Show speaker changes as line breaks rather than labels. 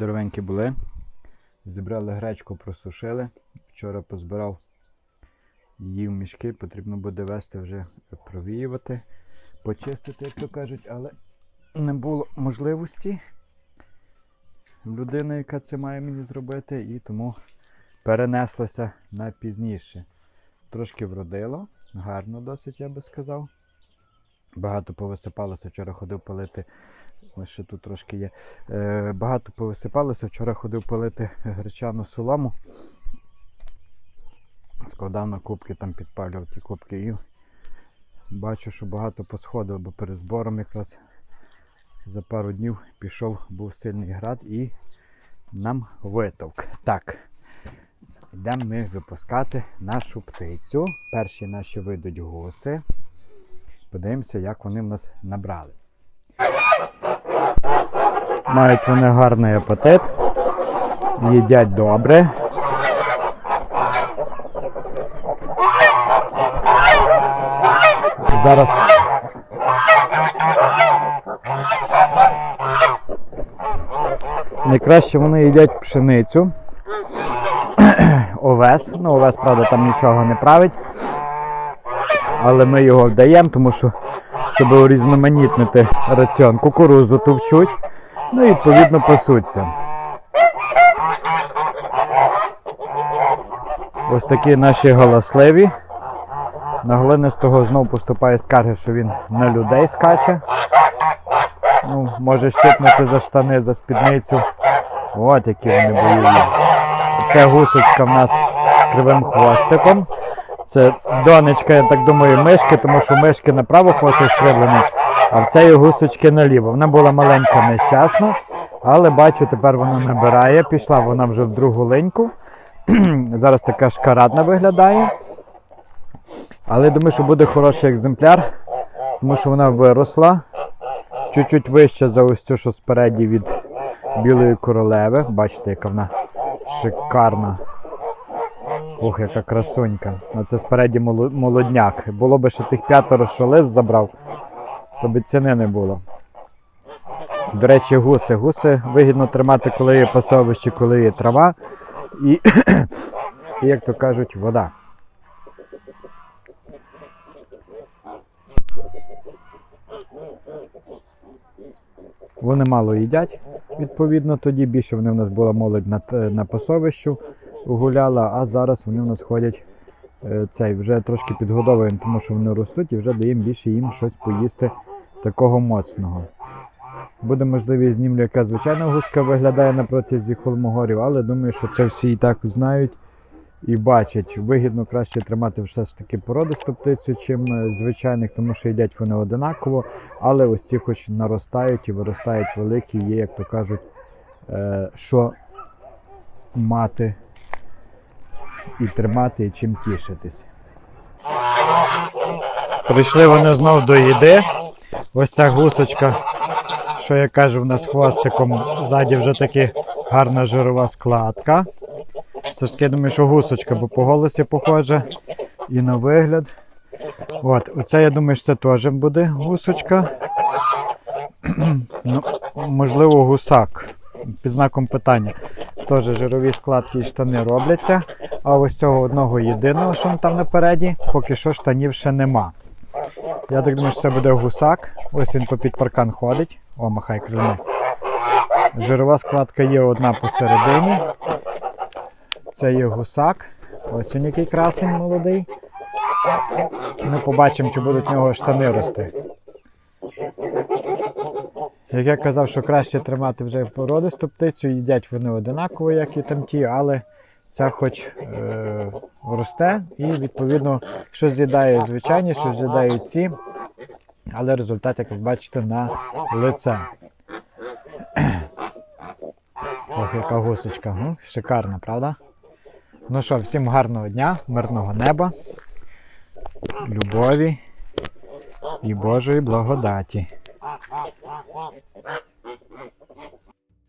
здоровенькі були. Зібрали гречку, просушили. Вчора позбирав її в мішки, потрібно буде вести вже провіювати, почистити, як то кажуть, але не було можливості. Людина, яка це має мені зробити, і тому перенеслося на пізніше. Трошки вродило, гарно досить, я би сказав. Багато повисипалося, вчора ходив палити. Ось ще тут трошки є. Е, багато повисипалося, вчора ходив палити гречану солому. Складав на кубки, там підпалював ті кубки і бачу, що багато посходило, бо перед збором якраз за пару днів пішов, був сильний град і нам витовк. Так, йдемо ми випускати нашу птицю. Перші наші вийдуть гуси. Подивимося, як вони в нас набрали. Мають вони гарний апетит, їдять добре. Зараз найкраще вони їдять пшеницю. Овес. Ну, овес, правда, там нічого не править. Але ми його даємо, тому що щоб урізноманітнити раціон. Кукурузу товчуть, ну і відповідно пасуться. Ось такі наші галасливі. На глинистого знов поступає скарги, що він на людей скаче. Ну, може щипнути за штани, за спідницю. От які вони бойові. Це гусочка в нас з кривим хвостиком. Це донечка, я так думаю, мишки, тому що мишки направо хвостик скривлений, а в цієї гусочки наліво. Вона була маленька, нещасна, але бачу, тепер вона набирає. Пішла вона вже в другу линьку. Зараз така шкарадна виглядає. Але думаю, що буде хороший екземпляр, тому що вона виросла. Чуть-чуть вище за ось цю, що спереді від білої королеви. Бачите, яка вона шикарна. Ох, яка красунька. Оце спереді молодняк. Було би ще тих п'ятеро, що лис забрав, то би ціни не було. До речі, гуси. Гуси вигідно тримати, коли є пасовище, коли є трава. І, і як то кажуть, вода. Вони мало їдять, відповідно, тоді більше вони в нас була молодь на, на пасовищу гуляла, а зараз вони в нас ходять е, цей, вже трошки підгодовуємо, тому що вони ростуть і вже даємо більше їм щось поїсти такого моцного. Буде можливість знімлю, яка звичайна гуска виглядає на протязі холмогорів, але думаю, що це всі і так знають і бачать. Вигідно краще тримати все ж таки породисту птицю, чим е, звичайних, тому що їдять вони одинаково, але ось ці хоч наростають і виростають великі, є, як то кажуть, е, що мати і тримати, і чим тішитись. Прийшли вони знов до їди. Ось ця гусочка, що я кажу, в нас хвостиком ззаді вже таки гарна жирова складка. Все ж таки, я думаю, що гусочка, бо по голосі похоже і на вигляд. От, оце я думаю, що це теж буде гусочка. ну, можливо, гусак. Під знаком питання. Теж жирові складки і штани робляться. А ось цього одного єдиного, що там напереді, поки що штанів ще нема. Я так думаю, що це буде гусак. Ось він попід паркан ходить. О, махай крилами. Жирова складка є одна посередині. Це є гусак. Ось він який красень молодий. Ми побачимо, чи будуть в нього штани рости. Як я казав, що краще тримати вже породисту птицю, їдять вони одинаково, як і там ті, але ця хоч е, росте і відповідно що з'їдає звичайні, що з'їдає ці, але результат, як ви бачите, на лице. Ох, яка гусочка. Ну, шикарна, правда? Ну що, всім гарного дня, мирного неба, любові і Божої благодаті.